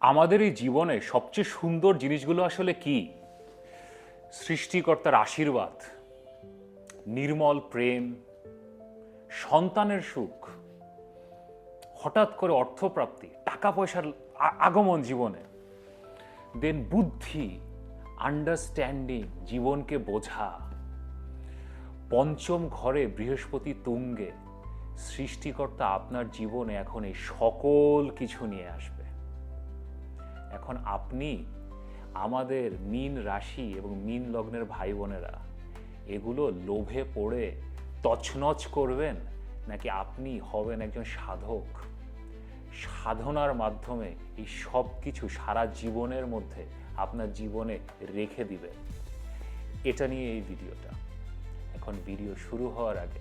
আমাদের এই জীবনে সবচেয়ে সুন্দর জিনিসগুলো আসলে কি? সৃষ্টিকর্তার আশীর্বাদ, নির্মল প্রেম, সন্তানের সুখ, হঠাৎ করে অর্থপ্রাপ্তি টাকা পয়সার আগমন জীবনে। দেন বুদ্ধি আন্ডারস্ট্যান্ডিং জীবনকে বোঝা। পঞ্চম ঘরে বৃহস্পতি তুঙ্গে, সৃষ্টিকর্তা আপনার জীবনে এখন এই সকল কিছু নিয়ে আসবে। এখন আপনি আমাদের মিন রাশি এবং মিন লগ্নের ভাই বোনেরা, এগুলো লোভে পড়ে তছনছ করবেন নাকি আপনি হবেন একজন সাধক? সাধনার মাধ্যমে এই সব কিছু সারা জীবনের মধ্যে আপনার জীবনে রেখে দিবেন এটা নিয়ে এই ভিডিওটা। এখন ভিডিও শুরু হওয়ার আগে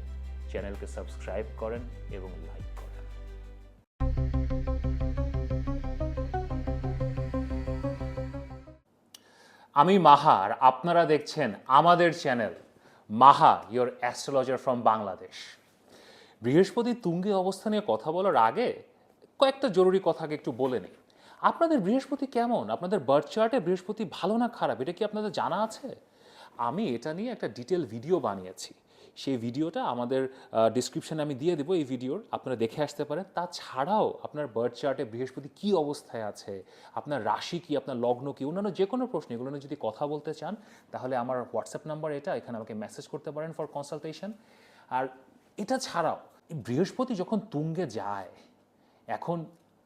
চ্যানেলকে সাবস্ক্রাইব করেন এবং লাইক আমি মাহা আর আপনারা দেখছেন আমাদের channel Maha your astrologer from Bangladesh বৃহস্পতি তুঙ্গে অবস্থা নিয়ে কথা বলার আগে কয়েকটা জরুরি কথাকে একটু বলে নিই। আপনাদের বৃহস্পতি কেমন? আপনাদের বার্থ চার্টে বৃহস্পতি ভালো না খারাপ? এটা কি আপনাদের জানা আছে? আমি এটা নিয়ে একটা ডিটেল ভিডিও বানিয়েছি। সেই ভিডিওটা আমাদের ডিসক্রিপশনে আমি দিয়ে দেবো এই ভিডিওর, আপনারা দেখে আসতে পারেন। তাছাড়াও আপনার বার্থ চার্টে বৃহস্পতি কী অবস্থায় আছে, আপনার রাশি কি, আপনার লগ্ন কি, অন্যান্য যে কোনো প্রশ্ন, এগুলো নিয়ে যদি কথা বলতে চান, তাহলে আমার হোয়াটসঅ্যাপ নাম্বার এটা, এখানে আমাকে মেসেজ করতে পারেন ফর কনসালটেশন আর এটা ছাড়াও, বৃহস্পতি যখন তুঙ্গে যায়, এখন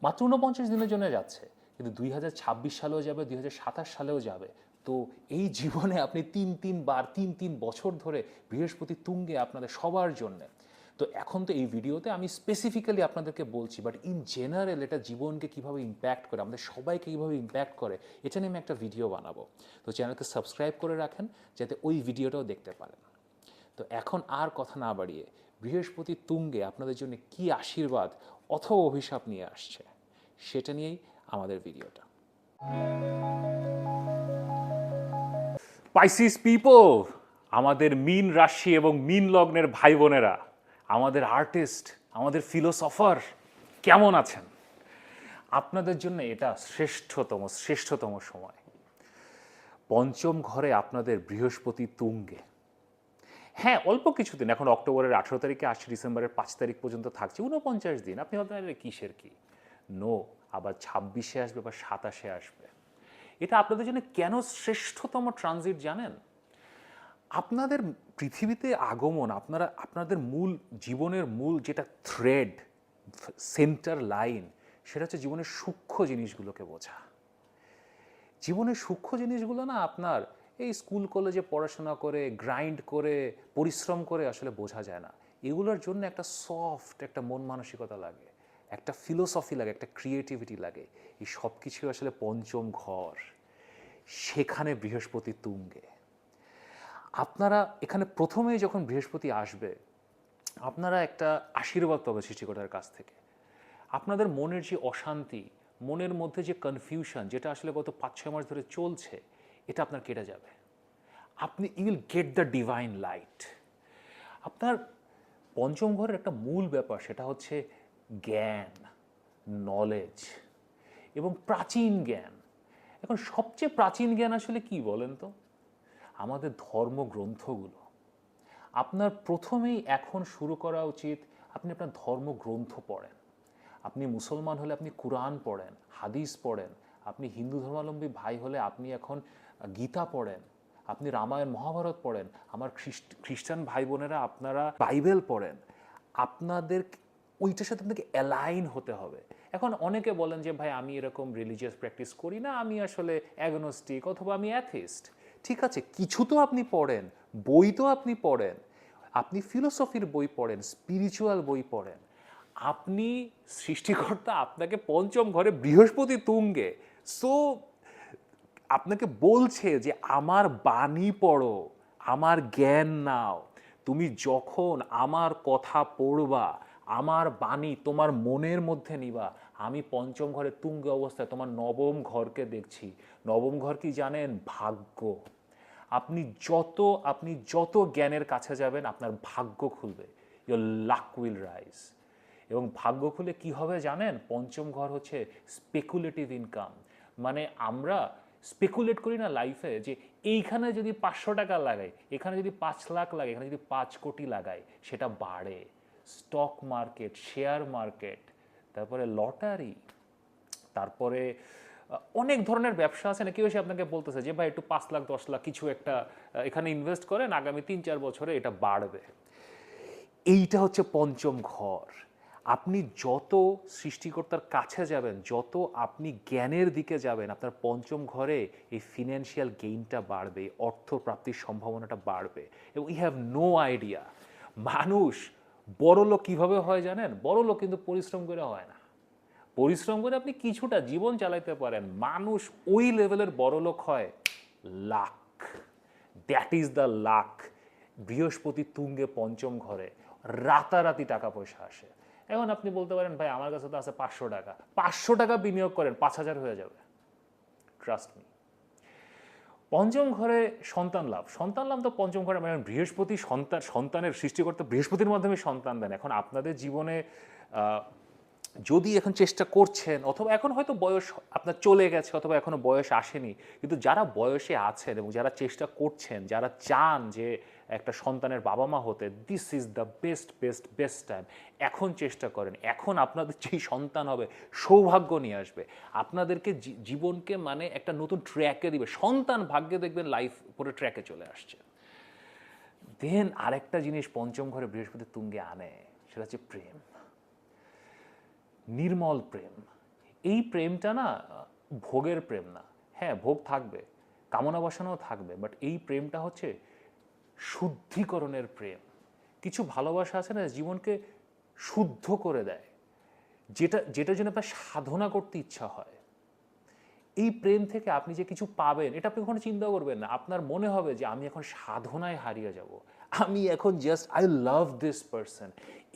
মাত্র ঊনপঞ্চাশ দিনের জন্য যাচ্ছে, কিন্তু দুই হাজার ছাব্বিশ সালেও যাবে, দুই হাজার সাতাশ সালেও যাবে। তো এই জীবনে আপনি তিন তিনবার তিন তিন বছর ধরে বৃহস্পতি তুঙ্গে আপনাদের সবার জন্যে। তো এখন তো এই ভিডিওতে আমি স্পেসিফিক্যালি আপনাদেরকে বলছি বাট ইন জেনারেল এটা জীবনকে কীভাবে ইম্প্যাক্ট করে, আমাদের সবাইকে কীভাবে ইম্প্যাক্ট করে, এটা নিয়ে আমি একটা ভিডিও বানাবো। তো চ্যানেলকে সাবস্ক্রাইব করে রাখেন, যাতে ওই ভিডিওটাও দেখতে পারেন। তো এখন আর কথা না বাড়িয়ে, বৃহস্পতি তুঙ্গে আপনাদের জন্য কি আশীর্বাদ অথবা অভিশাপ নিয়ে আসছে, সেটা নিয়েই আমাদের ভিডিওটা পাইসিস পিপল আমাদের মিন রাশি এবং মিন লগ্নের ভাই বোনেরা, আমাদের আর্টিস্ট আমাদের ফিলোসফার কেমন আছেন? আপনাদের জন্য এটা শ্রেষ্ঠতম শ্রেষ্ঠতম সময়। পঞ্চম ঘরে আপনাদের বৃহস্পতি তুঙ্গে। হ্যাঁ অল্প কিছুদিন, এখন অক্টোবরের আঠেরো তারিখে আসছে ডিসেম্বরের পাঁচ তারিখ পর্যন্ত থাকছে উনপঞ্চাশ দিন। আপনি ভাবতেন আরে কিসের কি? নো আবার ছাব্বিশে আসবে বা সাতাশে আসবে। এটা আপনাদের জন্য কেন শ্রেষ্ঠতম ট্রানজিট জানেন? আপনাদের পৃথিবীতে আগমন, আপনারা, আপনাদের মূল, জীবনের মূল যেটা থ্রেড সেন্টার লাইন সেটা হচ্ছে জীবনের সূক্ষ্ম জিনিসগুলোকে বোঝা। জীবনের সূক্ষ্ম জিনিসগুলো না আপনার এই স্কুল, কলেজে পড়াশোনা করে গ্রাইন্ড করে, পরিশ্রম করে আসলে বোঝা যায় না। এগুলোর জন্য একটা সফট একটা মন মানসিকতা লাগে। একটা ফিলোসফি লাগে, একটা ক্রিয়েটিভিটি লাগে। এই সব কিছু আসলে পঞ্চম ঘর। সেখানে বৃহস্পতি তুঙ্গে। আপনারা এখানে প্রথমেই যখন বৃহস্পতি আসবে, আপনারা একটা আশীর্বাদ পাবে সৃষ্টিকর্তার কাছ থেকে। আপনাদের মনের যে অশান্তি, মনের মধ্যে যে কনফিউশন যেটা আসলে গত পাঁচ ছয় মাস ধরে চলছে, এটা আপনার কেটে যাবে। আপনি you will get the divine light আপনার পঞ্চম ঘরের একটা মূল ব্যাপার, সেটা হচ্ছে জ্ঞান নলেজ এবং প্রাচীন জ্ঞান। এখন সবচেয়ে প্রাচীন জ্ঞান আসলে কি বলেন তো? আমাদের ধর্মগ্রন্থগুলো। আপনার প্রথমেই এখন শুরু করা উচিত আপনি আপনার ধর্মগ্রন্থ পড়েন। আপনি মুসলমান হলে আপনি কোরআন পড়েন, হাদিস পড়েন, আপনি হিন্দু ধর্মাবলম্বী ভাই হলে আপনি এখন গীতা পড়েন, আপনি রামায়ণ, মহাভারত পড়েন, আমার খ্রিস্ট, খ্রিস্টান ভাই বোনেরা আপনারা বাইবেল পড়েন। আপনাদের ওইটার সাথে আপনাকে অ্যালাইন হতে হবে। এখন অনেকে বলেন যে, ভাই, আমি এরকম রিলিজিয়াস প্র্যাকটিস করি না, আমি আসলে অ্যাগনোস্টিক অথবা আমি অ্যাথিস্ট ঠিক আছে, কিছু তো আপনি পড়েন, বই তো আপনি পড়েন, আপনি ফিলোসফির বই পড়েন স্পিরিচুয়াল বই পড়েন, আপনি সৃষ্টিকর্তা আপনাকে পঞ্চম ঘরে বৃহস্পতি তুঙ্গে। সো আপনাকে বলছে যে, আমার বাণী পড়ো, আমার জ্ঞান নাও। তুমি যখন আমার কথা পড়বা আমার বাণী তোমার মনের মধ্যে নিবা। আমি পঞ্চম ঘরে তুঙ্গে অবস্থায় তোমার নবম ঘরকে দেখছি। নবম ঘর কি জানেন? ভাগ্য। আপনি যত আপনি যত জ্ঞানের কাছে যাবেন, আপনার ভাগ্য খুলবে। ইয়োর লাক উইল রাইজ এবং ভাগ্য খুলে কি হবে জানেন? পঞ্চম ঘর হচ্ছে স্পেকুলেটিভ ইনকাম মানে আমরা স্পেকুলেট করি না লাইফে যে এইখানে যদি পাঁচশো টাকা লাগাই, এখানে যদি পাঁচ লাখ লাগে এখানে যদি পাঁচ কোটি লাগাই, সেটা বাড়ে। স্টক মার্কেট শেয়ার মার্কেট তারপরে লটারি তারপরে অনেক ধরনের ব্যবসা আছে না? কেউ এসে আপনাকে বলতেছে যে, ভাই, একটু পাঁচ লাখ, দশ লাখ কিছু একটা এখানে ইনভেস্ট করেন, আগামী তিন, চার বছরে এটা বাড়বে। এইটা হচ্ছে পঞ্চম ঘর। আপনি যত সৃষ্টিকর্তার কাছে যাবেন, যত আপনি জ্ঞানের দিকে যাবেন, আপনার পঞ্চম ঘরে এই ফিনান্সিয়াল গেইনটা বাড়বে অর্থ প্রাপ্তির সম্ভাবনাটা বাড়বে এবং ইউ হ্যাভ নো আইডিয়া মানুষ বড় লোক কীভাবে হয় জানেন? বড় লোক কিন্তু পরিশ্রম করে হয় না। পরিশ্রম করে আপনি কিছুটা জীবন চালাইতে পারেন। মানুষ ওই লেভেলের বড় লোক হয়, lakh. That is the lakh. Brihaspati তুঙ্গে পঞ্চম ঘরে, রাতারাতি টাকা পয়সা আসে। এখন আপনি বলতে পারেন, ভাই, আমার কাছে তো আছে পাঁচশো টাকা। পাঁচশো টাকা বিনিয়োগ করেন, পাঁচ হাজার হয়ে যাবে। ট্রাস্ট মি পঞ্চম ঘরে সন্তান লাভ। সন্তান লাভ তো পঞ্চম ঘরে মানে বৃহস্পতি সন্তান, সন্তানের সৃষ্টিকর্তা বৃহস্পতির মাধ্যমে সন্তান দেন। এখন আপনাদের জীবনে যদি এখন চেষ্টা করছেন, অথবা এখন হয়তো বয়স আপনার চলে গেছে, অথবা এখনও বয়স আসেনি, কিন্তু যারা বয়সে আছেন এবং যারা চেষ্টা করছেন, যারা চান যে একটা সন্তানের বাবা মা হতে this is the best best best time এখন চেষ্টা করেন, এখন আপনাদের যেই সন্তান হবে, সৌভাগ্য নিয়ে আসবে। আপনাদেরকে জীবনকে মানে একটা নতুন ট্র্যাকে দিবে। সন্তান ভাগ্যে দেখবেন লাইফ পুরো ট্র্যাকে চলে আসছে। দেন আরেকটা জিনিস পঞ্চম ঘরে বৃহস্পতি তুঙ্গে আনে, সেটা হচ্ছে প্রেম। নির্মল প্রেম। এই প্রেমটা না, ভোগের প্রেম না। হ্যাঁ ভোগ থাকবে, কামনা বাসনাও থাকবে বাট এই প্রেমটা হচ্ছে শুদ্ধিকরণের প্রেম। কিছু ভালোবাসা আছে না জীবনকে শুদ্ধ করে দেয়, যেটা, যেটার জন্য আপনার সাধনা করতে ইচ্ছা হয়। এই প্রেম থেকে আপনি যে কিছু পাবেন, এটা আপনি কখনো চিন্তা করবেন না। আপনার মনে হবে যে আমি এখন সাধনায় হারিয়ে যাব। আমি এখন just I love this person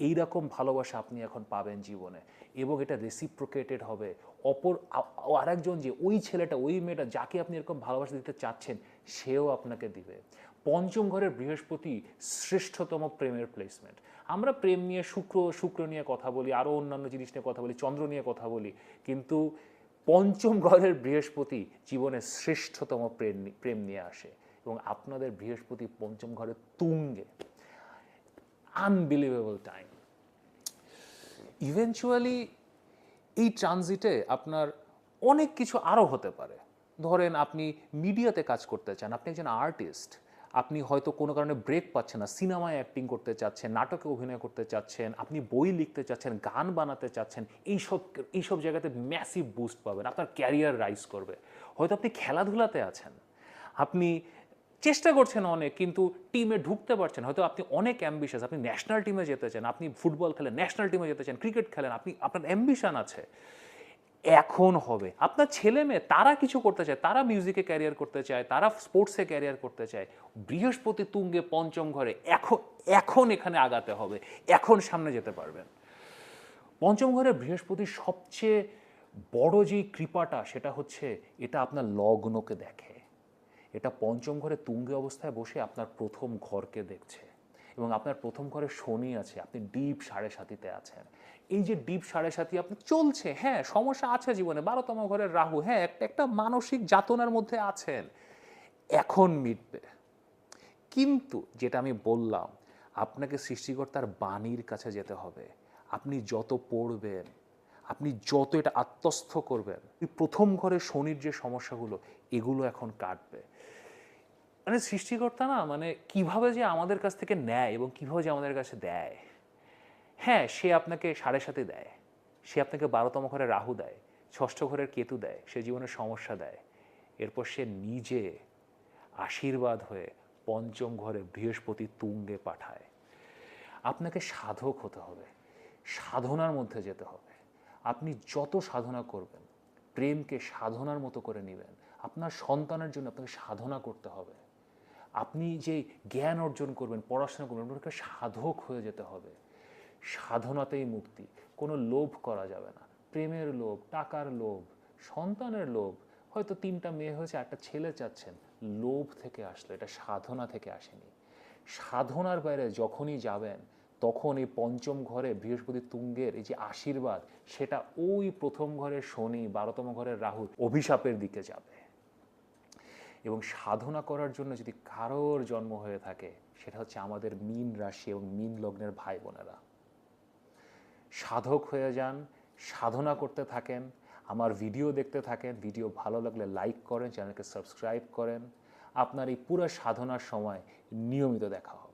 এইরকম ভালোবাসা আপনি এখন পাবেন জীবনে। এবং এটা রেসিপ্রোকেটেড হবে। অপর আরেকজন যে ওই ছেলেটা, ওই মেয়েটা, যাকে আপনি এরকম ভালোবাসা দিতে চাচ্ছেন, সেও আপনাকে দিবে। পঞ্চম ঘরের বৃহস্পতি শ্রেষ্ঠতম প্রেমের প্লেসমেন্ট আমরা প্রেম নিয়ে শুক্র শুক্র নিয়ে কথা বলি আরও অন্যান্য জিনিস নিয়ে কথা বলি, চন্দ্র নিয়ে কথা বলি, কিন্তু পঞ্চম ঘরের বৃহস্পতি জীবনের শ্রেষ্ঠতম প্রেম প্রেম নিয়ে আসে এবং আপনাদের বৃহস্পতি পঞ্চম ঘরে তুঙ্গে। আনবিলিভেবল টাইম ইভেনচুয়ালি এই ট্রানজিটে আপনার অনেক কিছু আরও হতে পারে। ধরেন আপনি মিডিয়াতে কাজ করতে চান, আপনি একজন আর্টিস্ট আপনি হয়তো কোনো কারণে ব্রেক পাচ্ছেন না সিনেমায় অ্যাক্টিং করতে চাচ্ছেন, নাটকে অভিনয় করতে চাচ্ছেন, আপনি বই লিখতে চাচ্ছেন, গান বানাতে চাচ্ছেন, এইসব এইসব জায়গাতে ম্যাসিভ বুস্ট পাবেন, আপনার ক্যারিয়ার রাইজ করবে। হয়তো আপনি খেলাধুলাতে আছেন, আপনি চেষ্টা করছেন অনেক, কিন্তু টিমে ঢুকতে পারছেন, হয়তো আপনি অনেক অ্যাম্বিশাস আপনি ন্যাশনাল টিমে যেতে চান, আপনি ফুটবল খেলেন ন্যাশনাল টিমে যেতে চান ক্রিকেট খেলেন, আপনি, আপনার অ্যাম্বিশান আছে। এখন হবে। আপনার ছেলে মেয়ে, তারা কিছু করতে চায়, তারা মিউজিকে ক্যারিয়ার করতে চায়, তারা স্পোর্টসে ক্যারিয়ার করতে চায়, বৃহস্পতি তুঙ্গে পঞ্চম ঘরে, এখন এখন এখানে আগাতে হবে, এখন সামনে যেতে পারবেন। পঞ্চম ঘরে বৃহস্পতির সবচেয়ে বড় যেই কৃপাটা, সেটা হচ্ছে এটা আপনার লগ্নকে দেখে। এটা পঞ্চম ঘরে তুঙ্গে অবস্থায় বসে আপনার প্রথম ঘরকে দেখছে। এবং আপনার প্রথম ঘরে শনি আছে, আপনি ডিপ সাড়ে সাতিতে আছেন। এই যে ডিপ সাড়ে সাতি আপনি চলছে হ্যাঁ সমস্যা আছে জীবনে, বারোতম ঘরের রাহু হ্যাঁ একটা একটা মানসিক যাতনার মধ্যে আছেন। এখন মিটবে। কিন্তু যেটা আমি বললাম, আপনাকে সৃষ্টিকর্তার বাণীর কাছে যেতে হবে। আপনি যত পড়বেন, আপনি যত এটা আত্মস্থ করবেন প্রথম ঘরে শনির যে সমস্যাগুলো, এগুলো এখন কাটবে। মানে সৃষ্টিকর্তা না মানে কীভাবে যে আমাদের কাছ থেকে নেয় এবং কীভাবে যে আমাদের কাছে দেয়। হ্যাঁ সে আপনাকে সাড়ে সাথে দেয়, সে আপনাকে বারোতম ঘরে রাহু দেয়, ষষ্ঠ ঘরের কেতু দেয়, সে জীবনের সমস্যা দেয়। এরপর সে নিজে আশীর্বাদ হয়ে পঞ্চম ঘরে বৃহস্পতি তুঙ্গে পাঠায়। আপনাকে সাধক হতে হবে, সাধনার মধ্যে যেতে হবে। আপনি যত সাধনা করবেন, প্রেমকে সাধনার মতো করে নেবেন, আপনার সন্তানের জন্য আপনাকে সাধনা করতে হবে। আপনি যে জ্ঞান অর্জন করবেন, পড়াশোনা করবেন আপনাকে সাধক হয়ে যেতে হবে। সাধনাতেই মুক্তি। কোনো লোভ করা যাবে না। প্রেমের লোভ, টাকার লোভ, সন্তানের লোভ। হয়তো তিনটা মেয়ে হয়েছে, একটা ছেলে চাচ্ছেন। লোভ থেকে আসলো, এটা সাধনা থেকে আসেনি। সাধনার বাইরে যখনই যাবেন, তখন এই পঞ্চম ঘরে বৃহস্পতি তুঙ্গের এই যে আশীর্বাদ, সেটা ওই প্রথম ঘরের শনি, বারোতম ঘরের রাহু অভিশাপের দিকে যাবে। এবং সাধনা করার জন্য যদি কারোর জন্ম হয়ে থাকে, সেটা হচ্ছে আমাদের মিন রাশি এবং মিন লগ্নের ভাই বোনেরা। সাধক হয়ে যান, সাধনা করতে থাকেন, আমার ভিডিও দেখতে থাকেন, ভিডিও ভালো লাগলে লাইক করেন, চ্যানেলকে সাবস্ক্রাইব করেন। আপনার এই পুরো সাধনার সময় নিয়মিত দেখা হবে।